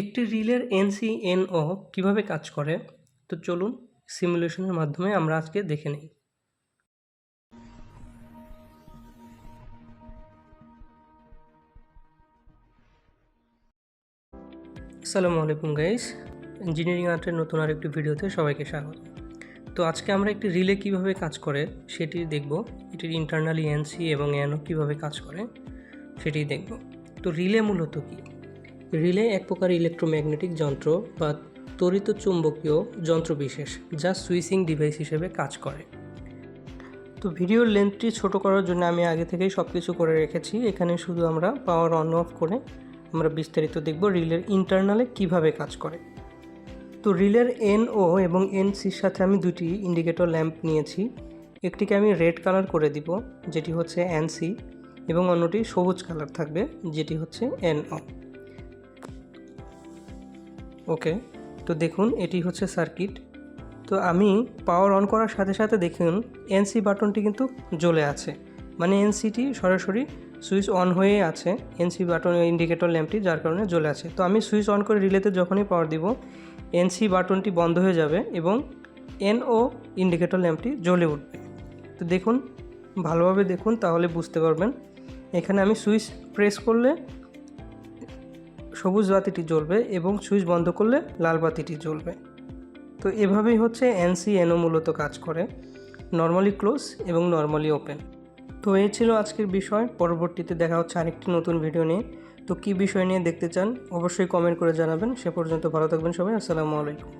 একটি রিলের NC NO কীভাবে কাজ করে? তো চলুন সিমুলেশনের মাধ্যমে আমরা আজকে দেখে নিই। আসসালামু আলাইকুম গাইস, ইঞ্জিনিয়ারিং আর্টের নতুন আর একটি ভিডিওতে সবাইকে স্বাগত। তো আজকে আমরা একটি রিলে কীভাবে কাজ করে সেটি দেখব, এটির ইন্টারনালি এনসি এবং এনও কীভাবে কাজ করে সেটি দেখব। তো রিলে মূলত কী? রিলে এক প্রকার ইলেকট্রোম্যাগনেটিক যন্ত্র বা তড়িৎ চুম্বকীয় যন্ত্রবিশেষ যা সুইচিং ডিভাইস হিসেবে কাজ করে। তো ভিডিওর লেন্থটি ছোট করার জন্য আমি আগে থেকেই সব কিছু করে রেখেছি। এখানে শুধু আমরা পাওয়ার অন অফ করে আমরা বিস্তারিত দেখব রিলের ইন্টারনালে কীভাবে কাজ করে। তো রিলের এন ও এবং এন সির সাথে আমি দুটি ইন্ডিকেটর ল্যাম্প নিয়েছি। একটিকে আমি রেড কালার করে দিব, যেটি হচ্ছে এন সি এবং অন্যটি সবুজ কালার থাকবে, যেটি হচ্ছে এন ও ওকে, তো দেখুন, এটি হচ্ছে সার্কিট। তো আমি পাওয়ার অন করার সাথে সাথে দেখুন এনসি বাটনটি কিন্তু জ্বলে আছে। মানে এনসিটি সরাসরি সুইচ অন হয়ে আছে এনসি বাটন ইন্ডিকেটর ল্যাম্পটি যার কারণে জ্বলে আছে। তো আমি সুইচ অন করে রিলেতে যখনই পাওয়ার দিব এনসি বাটনটি বন্ধ হয়ে যাবে এবং এন ও ইন্ডিকেটর ল্যাম্পটি জ্বলে উঠবে। তো দেখুন, ভালোভাবে দেখুন, তাহলে বুঝতে পারবেন। এখানে আমি সুইচ প্রেস করলে সবুজ বাতিটি জ্বলবে এবং সুইচ বন্ধ করলে লাল বাতিটি জ্বলবে। তো এভাবেই হচ্ছে এনসি এনও মূলত কাজ করে। নর্মালি ক্লোজ এবং নর্মালি ওপেন তো এই ছিল আজকের বিষয়। পরবর্তীতে দেখা হচ্ছে আরেকটি নতুন ভিডিও নিয়ে। তো কী বিষয় নিয়ে দেখতে চান অবশ্যই কমেন্ট করে জানাবেন। সে পর্যন্ত ভালো থাকবেন সবাই। আসসালামু আলাইকুম।